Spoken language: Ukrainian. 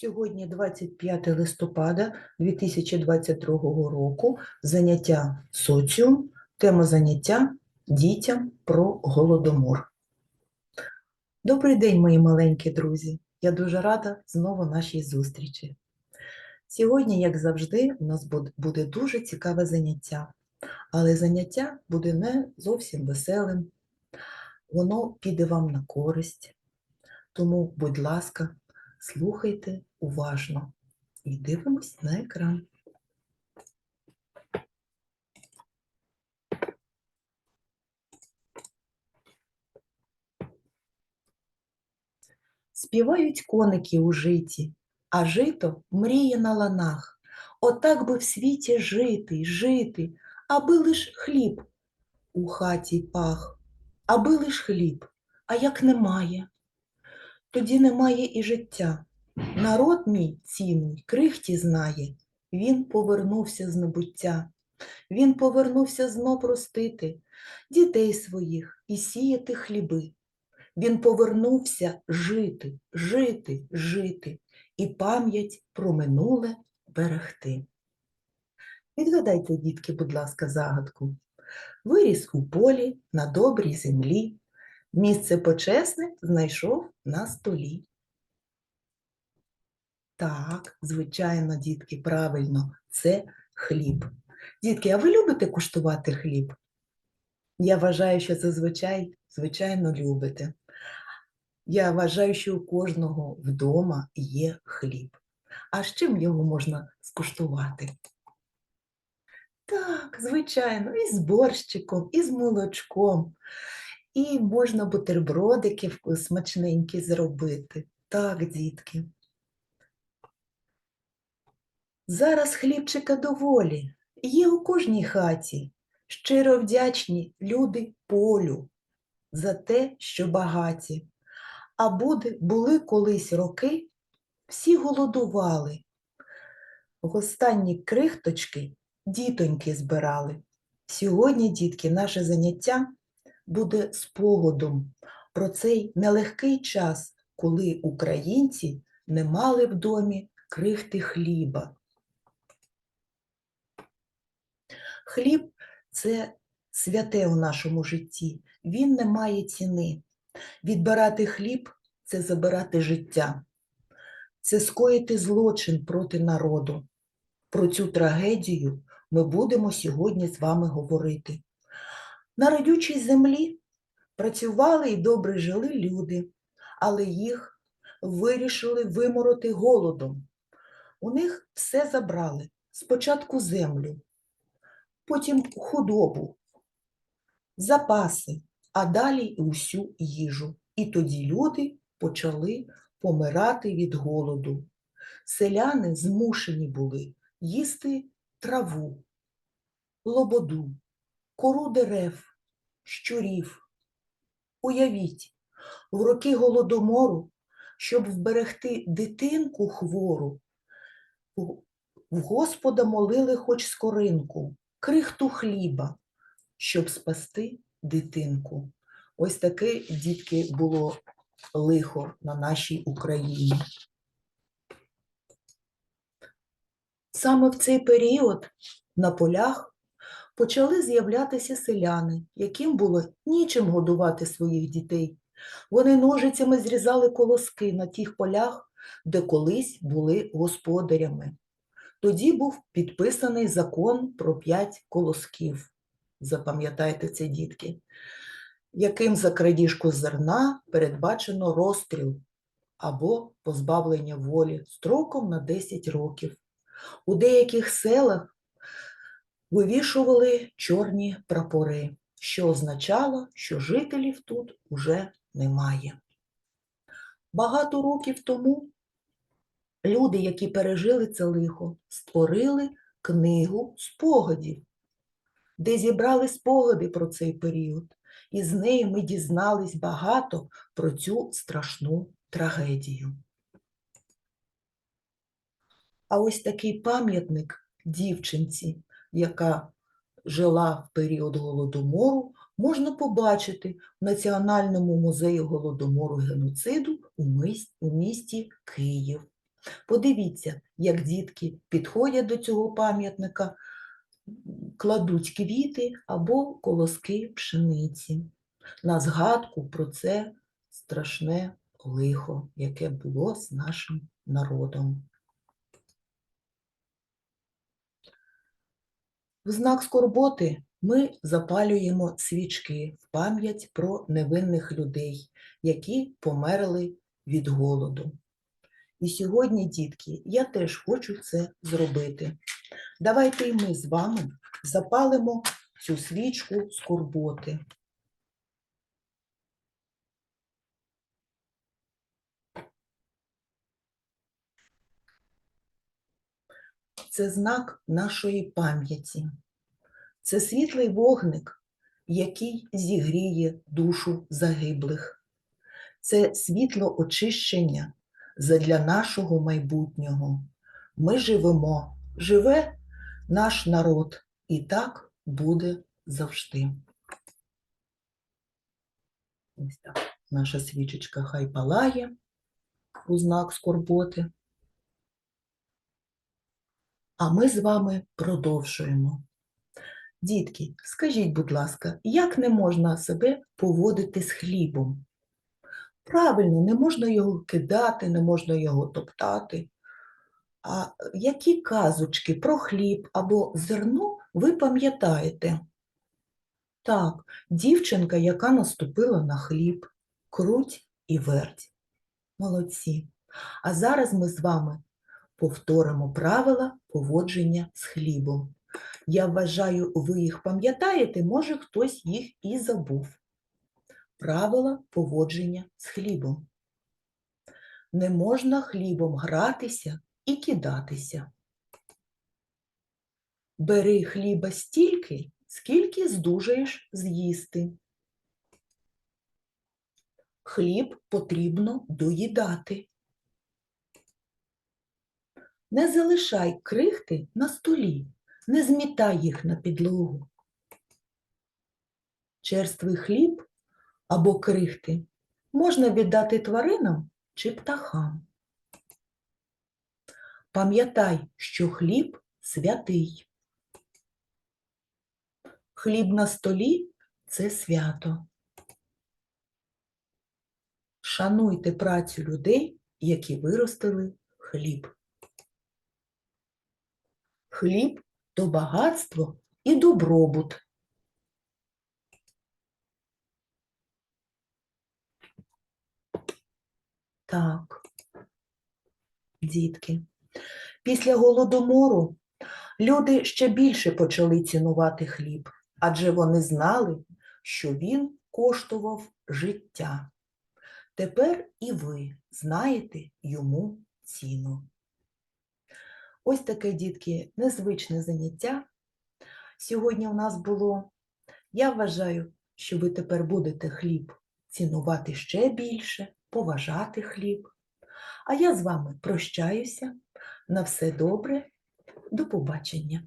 Сьогодні 25 листопада 2022 року. Заняття соціум. Тема заняття дітям про голодомор. Добрий день, мої маленькі друзі. Я дуже рада знову нашій зустрічі. Сьогодні, як завжди, у нас буде дуже цікаве заняття, але заняття буде не зовсім веселим. Воно піде вам на користь. Тому, будь ласка, слухайте уважно і дивимось на екран. Співають коники у житі, а жито мріє на ланах. Отак би в світі жити, жити, аби лиш хліб у хаті пах, аби лиш хліб, а як немає, тоді немає і життя. Народ мій цінний, крихті знає, він повернувся з небуття. Він повернувся знов простити дітей своїх і сіяти хліби. Він повернувся жити, жити, жити і пам'ять про минуле берегти. Відгадайте, дітки, будь ласка, загадку. Виріс у полі на добрій землі, місце почесне знайшов на столі. Так, звичайно, дітки, правильно, це хліб. Дітки, а ви любите куштувати хліб? Я вважаю, що зазвичай, звичайно, любите. Я вважаю, що у кожного вдома є хліб. А з чим його можна скуштувати? Так, звичайно, і з борщиком, і з молочком. І можна бутербродики смачненькі зробити. Так, дітки. Зараз хлібчика доволі, є у кожній хаті. Щиро вдячні люди полю за те, що багаті. А буде, були колись роки, всі голодували. В останні крихточки дітоньки збирали. Сьогодні, дітки, наше заняття буде спогадом про цей нелегкий час, коли українці не мали в домі крихти хліба. Хліб це святе у нашому житті, він не має ціни. Відбирати хліб це забирати життя, це скоїти злочин проти народу. Про цю трагедію ми будемо сьогодні з вами говорити. На родючій землі працювали і добре жили люди, але їх вирішили вимороти голодом. У них все забрали спочатку землю, потім худобу, запаси, а далі усю їжу. І тоді люди почали помирати від голоду. Селяни змушені були їсти траву, лободу, кору дерев, щурів. Уявіть, в роки голодомору, щоб вберегти дитинку хвору, в Господа молили хоч скоринку, крихту хліба, щоб спасти дитинку. Ось таке, дітки, було лихо на нашій Україні. Саме в цей період на полях почали з'являтися селяни, яким було нічим годувати своїх дітей. Вони ножицями зрізали колоски на тих полях, де колись були господарями. Тоді був підписаний закон про п'ять колосків. Запам'ятайте це, дітки, яким за крадіжку зерна передбачено розстріл або позбавлення волі строком на 10 років. У деяких селах вивішували чорні прапори, що означало, що жителів тут уже немає. Багато років тому люди, які пережили це лихо, створили книгу спогадів, де зібрали спогади про цей період, і з неї ми дізнались багато про цю страшну трагедію. А ось такий пам'ятник дівчинці, яка жила в період голодомору, можна побачити в Національному музеї голодомору геноциду у місті Київ. Подивіться, як дітки підходять до цього пам'ятника, кладуть квіти або колоски пшениці на згадку про це страшне лихо, яке було з нашим народом. В знак скорботи ми запалюємо свічки в пам'ять про невинних людей, які померли від голоду. І сьогодні, дітки, я теж хочу це зробити. Давайте і ми з вами запалимо цю свічку скорботи. Це знак нашої пам'яті. Це світлий вогник, який зігріє душу загиблих. Це світло очищення задля нашого майбутнього. Ми живемо, живе наш народ, і так буде завжди. Ось так. Наша свічечка хай палає у знак скорботи. А ми з вами продовжуємо. Дітки, скажіть, будь ласка, як не можна себе поводити з хлібом? Правильно, не можна його кидати, не можна його топтати. А які казочки про хліб або зерно ви пам'ятаєте? Так, дівчинка, яка наступила на хліб, круть і верть. Молодці. А зараз ми з вами повторимо правила поводження з хлібом. Я вважаю, ви їх пам'ятаєте, може хтось їх і забув. Правила поводження з хлібом. Не можна хлібом гратися і кидатися. Бери хліба стільки, скільки здужаєш з'їсти. Хліб потрібно доїдати. Не залишай крихти на столі, не змітай їх на підлогу. Черствий хліб або крихти можна віддати тваринам чи птахам. Пам'ятай, що хліб святий. Хліб на столі це свято. Шануйте працю людей, які виростили хліб. Хліб то багатство і добробут. Так, дітки, після голодомору люди ще більше почали цінувати хліб, адже вони знали, що він коштував життя. Тепер і ви знаєте йому ціну. Ось таке, дітки, незвичне заняття. Сьогодні у нас було. Я вважаю, що ви тепер будете хліб цінувати ще більше, поважати хліб. А я з вами прощаюся. На все добре. До побачення.